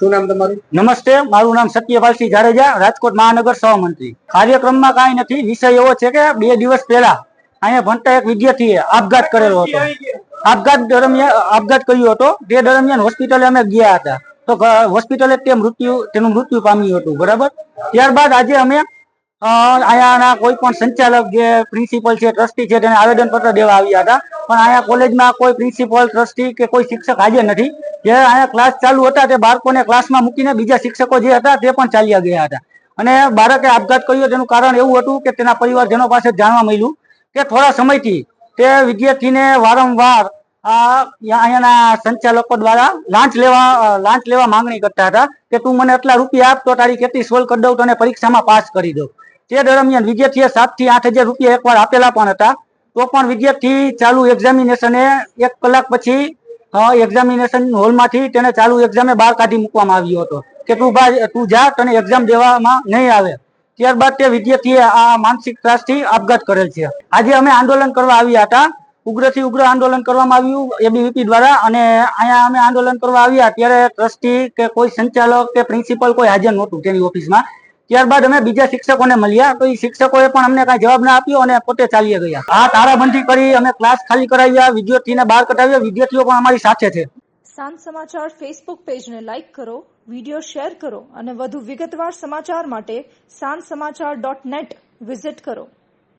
શું નામ તમારું? નમસ્તે મારું નામ સત્યપાલસિંહ જાડેજા રાજકોટ મહાનગર સહમંત્રી. કાર્યક્રમમાં કાંઈ નથી વિષય એવો છે કે બે દિવસ પહેલા અહીંયા ભણતા એક વિદ્યાર્થીએ આપઘાત કરેલો હતો. આપઘાત દરમિયાન આપઘાત કર્યો હતો. તે દરમિયાન હોસ્પિટલે અમે ગયા હતા. તો હોસ્પિટલે તે મૃત્યુ તેનું મૃત્યુ પામ્યું હતું બરાબર? ત્યારબાદ આજે અમે અહીંયાના કોઈ પણ સંચાલક જે પ્રિન્સિપલ છે ટ્રસ્ટી છે, તેને આવેદન પત્ર દેવા આવ્યા હતા. પણ અહીંયા કોલેજમાં કોઈ પ્રિન્સિપલ ટ્રસ્ટી કે કોઈ શિક્ષક હાજર નથી. જે અહીંયા ક્લાસ ચાલુ હતા, તે બાળકોને ક્લાસમાં મૂકીને બીજા શિક્ષકો જે હતા, તે પણ ચાલ્યા ગયા હતા. અને બાળકે આપઘાત કર્યો, તેનું કારણ એવું હતું કે તેના પરિવારજનો પાસે જાણવા મળ્યું કે થોડા સમયથી તે વિદ્યાર્થીને વારંવાર અહીંયાના સંચાલકો દ્વારા લાંચ લેવા લાંચ લેવા માંગણી કરતા હતા કે તું મને આટલા રૂપિયા આપ, તો તારી કેટલી સોલ્વ કરી દઉં તને પરીક્ષામાં પાસ કરી દઉં. તે દરમિયાન વિદ્યાર્થીએ સાતથી આઠ હજાર રૂપિયા એકવાર આપેલા પણ હતા. તો પણ વિદ્યાર્થી ચાલુ એક્ઝામિનેશને એક કલાક પછી એક્ઝામિનેશન હોલમાંથી તેને ચાલુ એક્ઝામે બહાર કાઢી મૂકવામાં આવ્યો હતો. કે તું ભાઈ તું જા, તને એક્ઝામ દેવામાં નહીં આવે. ત્યારબાદ તે વિદ્યાર્થીએ આ માનસિક ત્રાસથી આપઘાત કરેલ છે. આજે અમે આંદોલન કરવા આવ્યા હતા. ઉગ્રથી ઉગ્ર આંદોલન કરવામાં આવ્યું એબીવીપી દ્વારા, અને અહીંયા અમે આંદોલન કરવા આવ્યા. ત્યારે ટ્રસ્ટી કે કોઈ સંચાલક કે પ્રિન્સિપલ કોઈ હાજર નહોતું તેની ઓફિસમાં ત્યારબાદ અમે બીજા શિક્ષકોને મળ્યા. તો એ શિક્ષકોએ પણ અમને કાંઈ જવાબ ના આપ્યો અને પોતે ચાલી ગયા. આ તારાબંધી કરી અમે ક્લાસ ખાલી કરાવ્યા. વિદ્યાર્થીને બહાર કઢાવ્યા. વિદ્યાર્થીઓ પણ અમારી સાથે છે. સાંજ સમાચાર ફેસબુક પેજને લાઇક કરો વીડિયો શેર કરો અને વધુ વિગતવાર સમાચાર માટે સાંજ સમાચાર ડોટ નેટ વિઝિટ કરો.